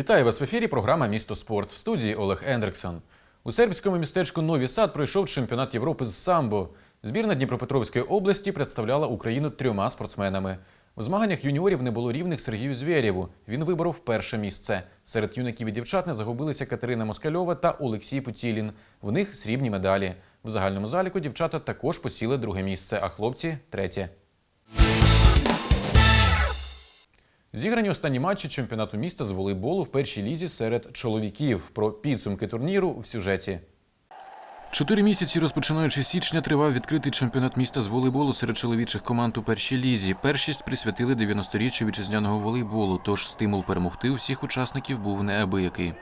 Вітаю вас в ефірі. Програма Місто спорт в студії Олег Ендриксон. У сербському містечку Нові Сад пройшов чемпіонат Європи з самбо. Збірна Дніпропетровської області представляла Україну трьома спортсменами. У змаганнях юніорів не було рівних Сергію Звєрєву. Він виборов перше місце. Серед юнаків і дівчат не загубилися Катерина Москальова та Олексій Путілін. В них срібні медалі. В загальному заліку дівчата також посіли друге місце, а хлопці третє. Зіграні останні матчі чемпіонату міста з волейболу в першій лізі серед чоловіків. Про підсумки турніру в сюжеті. Чотири місяці, розпочинаючи січня, тривав відкритий чемпіонат міста з волейболу серед чоловічих команд у першій лізі. Першість присвятили 90-річчю вітчизняного волейболу, тож стимул перемогти усіх учасників був неабиякий.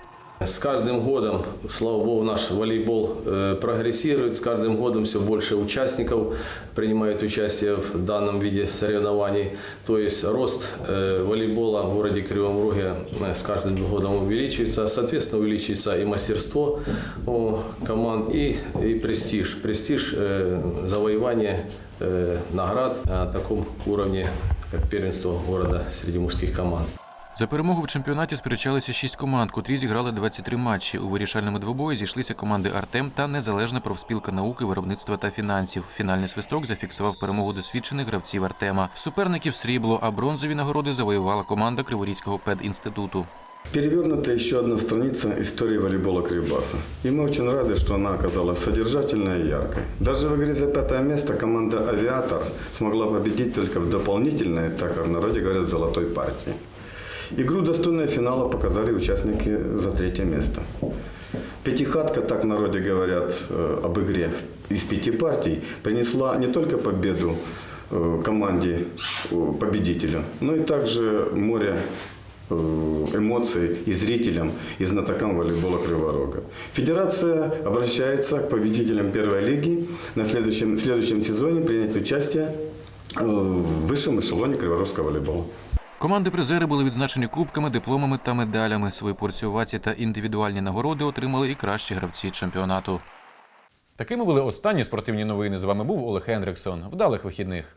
С каждым годом, слава богу, наш волейбол э, прогрессирует. С каждым годом все больше участников принимает участие в данном виде соревнований. То есть рост э, волейбола в городе Кривом Роге э, с каждым годом увеличивается. Соответственно, увеличивается и мастерство у команд, и, и престиж. Престиж э, завоевания э, наград на таком уровне, как первенство города среди мужских команд. За перемогу в чемпіонаті сперечалися шість команд, котрі зіграли 23 матчі. У вирішальному двобої зійшлися команди Артем та Незалежна профспілка науки, виробництва та фінансів. Фінальний свисток зафіксував перемогу досвідчених гравців Артема. Суперників срібло, а бронзові нагороди завоювала команда Криворізького педінституту. Перевернута еще одна страница истории волейбола Кривбаса. И мы очень рады, что она оказалась содержательной и яркой. Даже в игре за пятое место команда «Авиатор» смогла победить только в дополнительной, так как в народе говорят, золотой партии. Игру достойного финала показали участники за третье место. Пятихатка, так в народе говорят э, об игре из пяти партий, принесла не только победу э, команде э, победителю, но и также море эмоций и зрителям, и знатокам волейбола Криворога. Федерация обращается к победителям первой лиги на следующем, следующем сезоне принять участие в высшем эшелоне криворожского волейбола. Команди-призери були відзначені кубками, дипломами та медалями. Свої порціюваці та індивідуальні нагороди отримали і кращі гравці чемпіонату. Такими були останні спортивні новини. З вами був Олег Ендриксон. Вдалих вихідних.